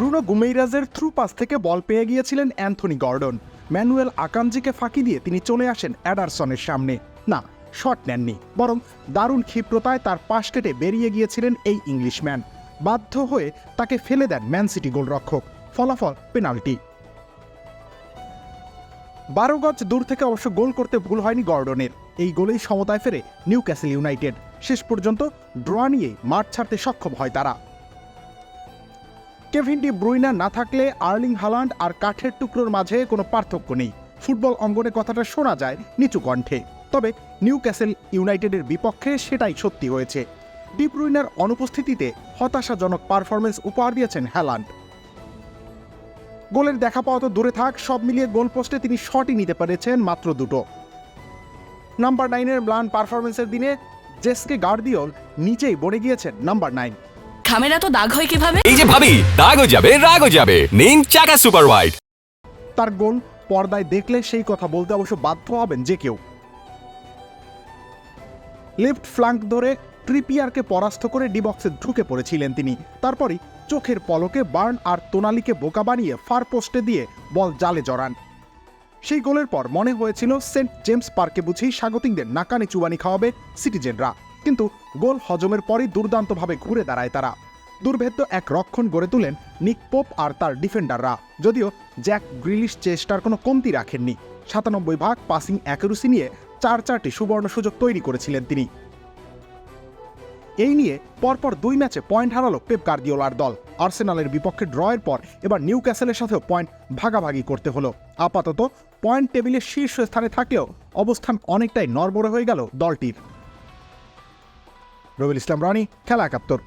Bruno গুমেইরাজের through pass থেকে বল পেয়ে গিয়েছিলেন অ্যান্থনি গর্ডন। ম্যানুয়েল আকাঞ্জিকে ফাঁকি দিয়ে তিনি চলে আসেন অ্যাডারসনের সামনে। না, শট নেননি, বরং দারুণ ক্ষিপ্রতায় তার পাশ কেটে বেরিয়ে গিয়েছিলেন এই ইংলিশম্যান। বাধ্য হয়ে তাকে ফেলে দেন ম্যান সিটি গোলরক্ষক, ফলাফল পেনাল্টি। বারো গজ দূর থেকে অবশ্য গোল করতে ভুল হয়নি গর্ডনের। এই গোলেই সমতায় ফেরে নিউ ক্যাসেল ইউনাইটেড। শেষ পর্যন্ত ড্র নিয়ে মাঠ ছাড়তে সক্ষম হয় তারা। কেভিন ডি ব্রুইনা না থাকলে আর্লিং হালান্ড আর কাঠের টুকরোর মাঝে কোনো পার্থক্য নেই। ফুটবল অঙ্গনে কথাটা শোনা যায় নিচু কণ্ঠে। তবে নিউ ক্যাসেল ইউনাইটেডের বিপক্ষে সেটাই সত্যি হয়েছে। ডি ব্রুইনার অনুপস্থিতিতে হতাশাজনক পারফরমেন্স উপহার দিয়েছেন হ্যালান্ড গোলের দেখা পাওয়া তো দূরে থাক, সব মিলিয়ে গোল পোস্টে তিনি শটই নিতে পেরেছেন মাত্র দুটো। নাম্বার নাইনের ম্লান পারফরমেন্সের দিনে জেসকে গার্দিওল নিজেই বনে গিয়েছেন নাম্বার নাইন। খামের এত দাগ হয় কীভাবে? এই যে ভাবি দাগও যাবে রাগও যাবে। নিন চাকা সুপার হোয়াইট তার গোল পর্দায় দেখলে সেই কথা বলতে অবশ্য বাধ্য হবেন যে কেউ। লেফট ফ্লাঙ্ক ধরে ট্রিপিয়ারকে পরাস্ত করে ডিবক্সে ঢুকে পড়েছিলেন তিনি। তারপরই চোখের পলকে বার্ন আর তোনালিকে বোকা বানিয়ে ফার পোস্টে দিয়ে বল জালে জড়ান। সেই গোলের পর মনে হয়েছিল সেন্ট জেমস পার্কে বুঝি স্বাগতিকদের নাকানি চুবানি খাওয়াবে সিটিজেনরা। কিন্তু গোল হজমের পরই দুর্দান্তভাবে ঘুরে দাঁড়ায় তারা। দুর্ভেদ্য এক রক্ষণ গড়ে তুলেন নিক পোপ আর তার ডিফেন্ডাররা। যদিও জ্যাক গ্রিলিশ চেষ্টার কোনো কমতি রাখেননি। সাতানব্বই ভাগ পাসিং অ্যাকুরেসি নিয়ে চার চারটি সুবর্ণ সুযোগ তৈরি করেছিলেন তিনি। এই নিয়ে পরপর দুই ম্যাচে পয়েন্ট হারালো পেপ গার্দিওলার দল। আর্সেনালের বিপক্ষে ড্রয়ের পর এবার নিউ ক্যাসেলের সাথেও পয়েন্ট ভাগাভাগি করতে হলো। আপাতত পয়েন্ট টেবিলের শীর্ষ স্থানে থাকলেও অবস্থান অনেকটাই নড়বড়ে হয়ে গেল দলটির। রবিল ইসলাম রানি খেলা একাত্তর।